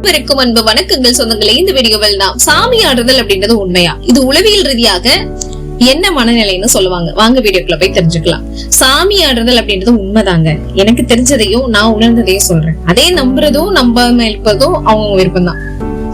அனைவருக்கும் அன்பு வணக்கங்கள் சொந்தங்களே இந்த வீடியோவில் நாம் சாமி ஆடுதல் அப்படின்றது உண்மையா? இது உளவியல் ரீதியாக என்ன மனநிலைன்னு சொல்லுவாங்க. வாங்க வீடியோக்குள்ள போய் தெரிஞ்சுக்கலாம். சாமி ஆடுறதல் அப்படின்றது உண்மைதாங்க. எனக்கு தெரிஞ்சதையும் நான் உணர்ந்ததையும் சொல்றேன். அதே நம்புறதும் நம்பாம இருப்பதும் அவங்க விருப்பம் தான்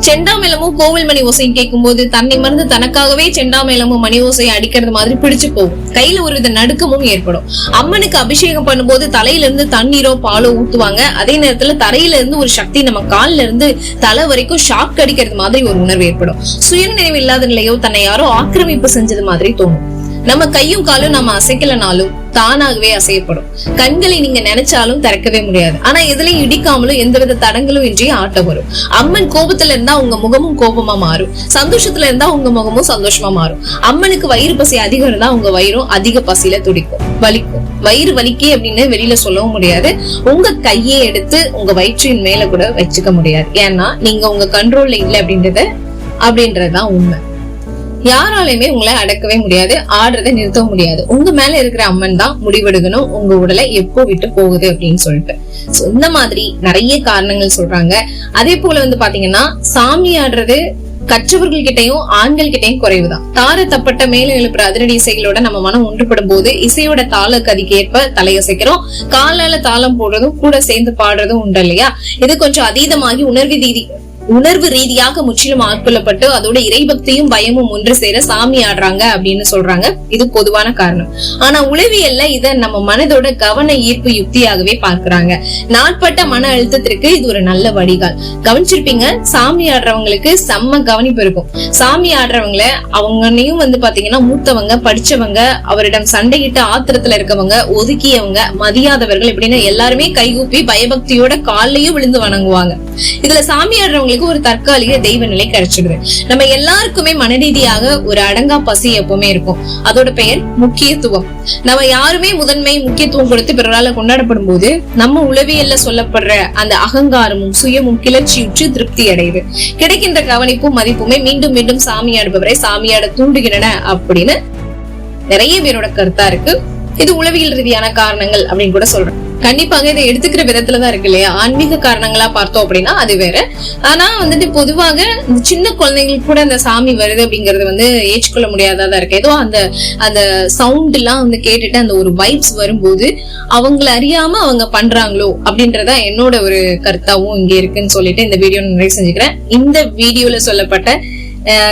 செண்டாமேளமும் கோவில் மணி ஓசையும் கேட்கும்போது தன்னை மறந்து தனக்காகவே செண்டாமேளமும் மணி ஓசையை அடிக்கிறது மாதிரி பிடிச்சு போகும். கையில ஒரு வித நடுக்கமும் ஏற்படும். அம்மனுக்கு அபிஷேகம் பண்ணும்போது தலையில இருந்து தண்ணீரோ பாலோ ஊத்துவாங்க. அதே நேரத்துல தரையில இருந்து ஒரு சக்தி நம்ம கால்ல இருந்து தலை வரைக்கும் ஷாக் அடிக்கிறது மாதிரி ஒரு உணர்வு ஏற்படும். சுய நினைவு இல்லாத நிலையோ தன்னை யாரோ ஆக்கிரமிப்பு செஞ்சது மாதிரி தோணும். நம்ம கையும் காலும் நம்ம அசைக்கலனாலும் தானாகவே அசையப்படும். கண்களை நீங்க நினைச்சாலும் திறக்கவே முடியாது. ஆனா எதுலயும் இடிக்காமலும் எந்தவித தடங்களும் இன்றி ஆட்டம் வரும். அம்மன் கோபத்துல இருந்தா உங்க முகமும் கோபமா மாறும். சந்தோஷத்துல இருந்தா உங்க முகமும் சந்தோஷமா மாறும். அம்மனுக்கு வயிறு பசி அதிகம் இருந்தா உங்க வயிறும் அதிக பசியில துடிக்கும் வலிக்கும். வயிறு வலிக்கே அப்படின்னு வெளியில சொல்லவும் முடியாது. உங்க கையை எடுத்து உங்க வயிற்றின் மேல கூட வச்சுக்க முடியாது. ஏன்னா நீங்க உங்க கண்ட்ரோல்ல இல்லை அப்படின்றத அப்படின்றதுதான் உண்மை. யாராலையுமே உங்களை அடக்கவே முடியாது ஆடுறதை நிறுத்தவும் முடியாது. உங்க மேல இருக்கிற அம்மன் தான் முடிவெடுக்கணும் உங்க உடலை எப்போ விட்டு போகுது அப்படின்னு சொல்லிட்டு. இந்த மாதிரி நிறைய காரணங்கள் சொல்றாங்க. அதே போல வந்து பாத்தீங்கன்னா சாமி ஆடுறது கற்றவர்கள் கிட்டயும் ஆண்கள் கிட்டயும் குறைவுதான். தார தப்பட்ட மேல எழுப்புற அதிரடி இசைகளோட நம்ம மனம் ஒன்றுபடும் போது இசையோட தாள கதிக்கேற்ப தலையசைக்கிறோம். காலால தாளம் போடுறதும் கூட சேர்ந்து பாடுறதும் உண்டு இல்லையா? இது கொஞ்சம் அதீதமாகி உணர்வு ரீதி உணர்வு ரீதியாக முற்றிலும் ஆட்கொள்ளப்பட்டு அதோட இறைபக்தியும் பயமும் ஒன்று சேர சாமி ஆடுறாங்க அப்படின்னு சொல்றாங்க. இது பொதுவான காரணம். ஆனா உளவியல்ல இத நம்ம மனதோட கவன ஈர்ப்பு யுக்தியாகவே பார்க்கிறாங்க. நாட்பட்ட மன அழுத்தத்திற்கு இது ஒரு நல்ல வடிகால். கவனிச்சிருப்பீங்க சாமி ஆடுறவங்களுக்கு செம்ம கவனிப்பு இருக்கும். சாமி ஆடுறவங்கள அவங்கனையும் வந்து பாத்தீங்கன்னா மூத்தவங்க படிச்சவங்க அவரிடம் சண்டையிட்டு ஆத்திரத்துல இருக்கவங்க ஒதுக்கியவங்க மதியாதவர்கள் இப்படின்னு எல்லாருமே கைகூப்பி பயபக்தியோட காலையும் விழுந்து வணங்குவாங்க. இதுல சாமி ஆடுறவங்களுக்கு ஒரு தற்காலிக தெய்வ நிலை கிடைச்சிடுது. நம்ம எல்லாருக்குமே மனரீதியாக ஒரு அடங்கா பசி எப்பவுமே இருக்கும். அதோட பெயர் முக்கியத்துவம். நம்ம யாருமே முதன்மை முக்கியத்துவம் கொடுத்து பிறரால கொண்டாடப்படும் போது நம்ம உளவியல்ல சொல்லப்படுற அந்த அகங்காரமும் சுயமும் கிளர்ச்சியுற்று திருப்தி அடையுது. கிடைக்கின்ற கவனிப்பும் மதிப்புமே மீண்டும் மீண்டும் சாமியாடுபவரை சாமியாட தூண்டுகின்றன அப்படின்னு நிறைய பேரோட கருத்தா இருக்கு. இது உளவியல் ரீதியான காரணங்கள் அப்படின்னு கூட சொல்றேன். கண்டிப்பாக இதை எடுத்துக்கிற விதத்துலதான் இருக்கு இல்லையா? ஆன்மீக காரணங்களா பார்த்தோம் அப்படின்னா அது வேற. ஆனா வந்துட்டு பொதுவாக இந்த சின்ன குழந்தைங்களுக்கு கூட அந்த சாமி வருது அப்படிங்கறது வந்து ஏற்றுக்கொள்ள முடியாததா இருக்கு. ஏதோ அந்த அந்த சவுண்ட் எல்லாம் வந்து கேட்டுட்டு அந்த ஒரு வைப்ஸ் வரும்போது அவங்கள அறியாம அவங்க பண்றாங்களோ அப்படின்றதா என்னோட ஒரு கருத்தாவும் இங்க இருக்குன்னு சொல்லிட்டு இந்த வீடியோ நிறைய செஞ்சுக்கிறேன். இந்த வீடியோல சொல்லப்பட்ட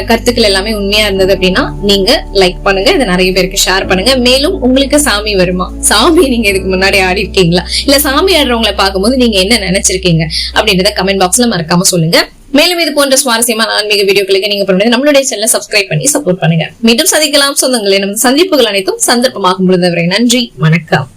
கருத்துக்கள் எல்லாமே உண்மையா இருந்தது அப்படின்னா நீங்க லைக் பண்ணுங்க இதை நிறைய பேருக்கு ஷேர் பண்ணுங்க. மேலும் உங்களுக்கு சாமி வருமா? சாமி நீங்க இதுக்கு முன்னாடி ஆடி இருக்கீங்களா? இல்ல சாமி ஆடுறவங்களை பார்க்கும்போது நீங்க என்ன நினைச்சிருக்கீங்க அப்படின்றத கமெண்ட் பாக்ஸ்ல மறக்காம சொல்லுங்க. மேலும் இது போன்ற சுவாரஸ்யமான ஆன்மீக வீடியோக்களுக்கு நீங்க பண்ணுறது நம்மளுடைய சேனலை சப்ஸ்கிரைப் பண்ணி சப்போர்ட் பண்ணுங்க. மீண்டும் சந்திக்கலாம். சொந்தங்களே நமது சந்திப்புகள் அனைத்தும் சந்தர்ப்பமாகும் பொழுது வரை நன்றி. வணக்கம்.